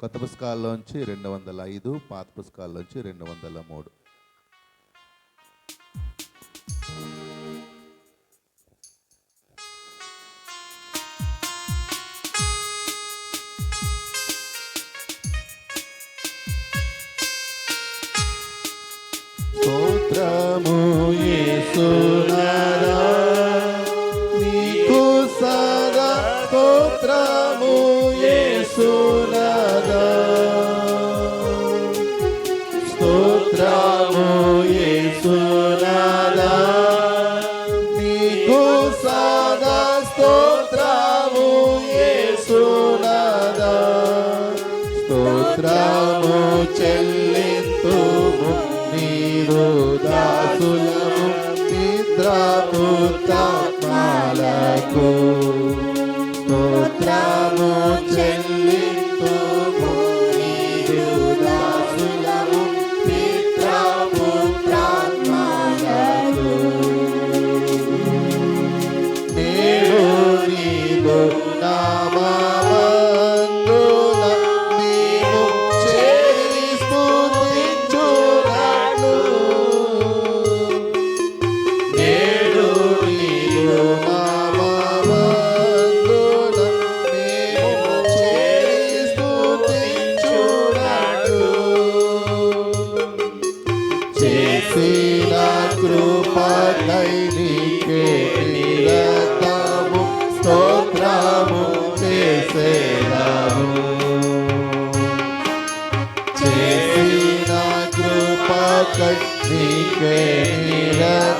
కొత్త పుస్తకాల్లోంచి రెండు వందల ఐదు పాత పుస్తకాల్లోంచి రెండు వందల మూడు. స్తోత్రము యేసునాథా చెల్లింతు చెల్లింతుము నీరు దాసులము నిద్రపుత్మాలకు స్తోత్రము చెల్లింతు నీరు దాసులము నిద్రపుత్మాలకు కృపకై నీకే నిరతము స్తోత్రము చేసేదాము. చేసిన కృపకై నీకే నిరతము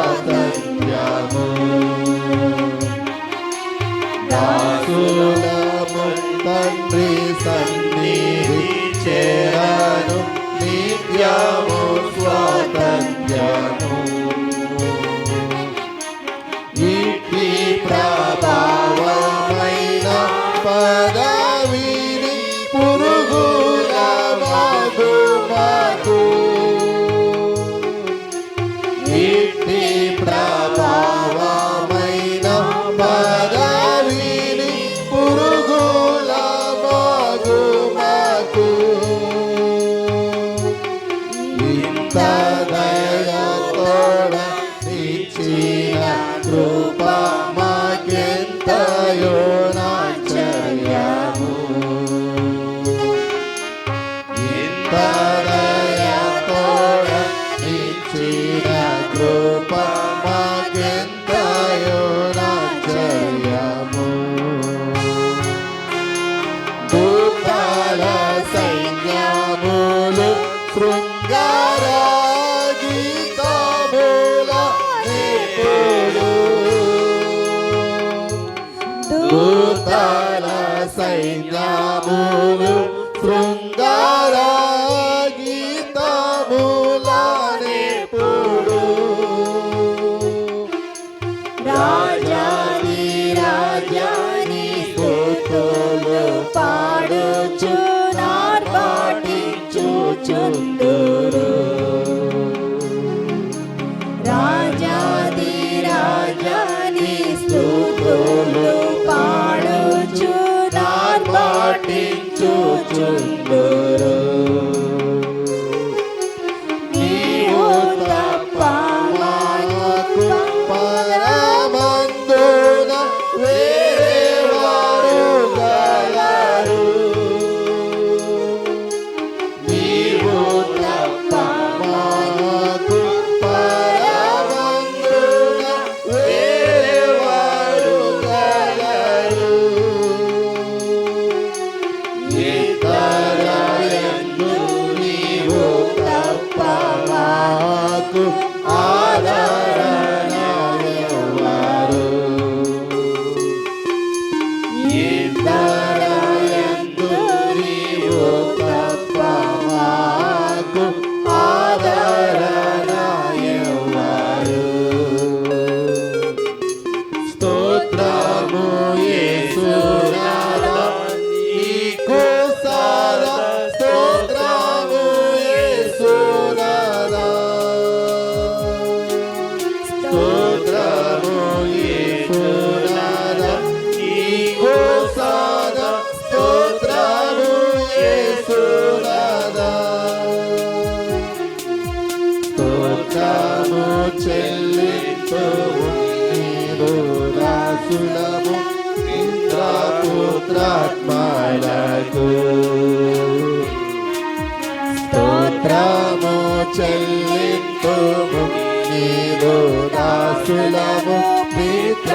ఇచ్చిన కృప మాకెంతయో నాచర్యము ఇంత దయతోడ ఇచ్చిన కృప మాకెంతయో నాచర్యము దూతాల సైన్యములు శృంగార సైన్యములు శృంగార గీతముల రాజాని రాజాని స్తోత్రులు పాడుచు నార్పాటించుచుందురు రాజాది రాజాని స్తోత్రులు నార్పాటించుచుందురు దాసులము ఇంద్రపుత్రాత్మలకు స్తోత్రము చెల్లింతుము నీరు దాసులము మిత్రపుత్రాత్మలకు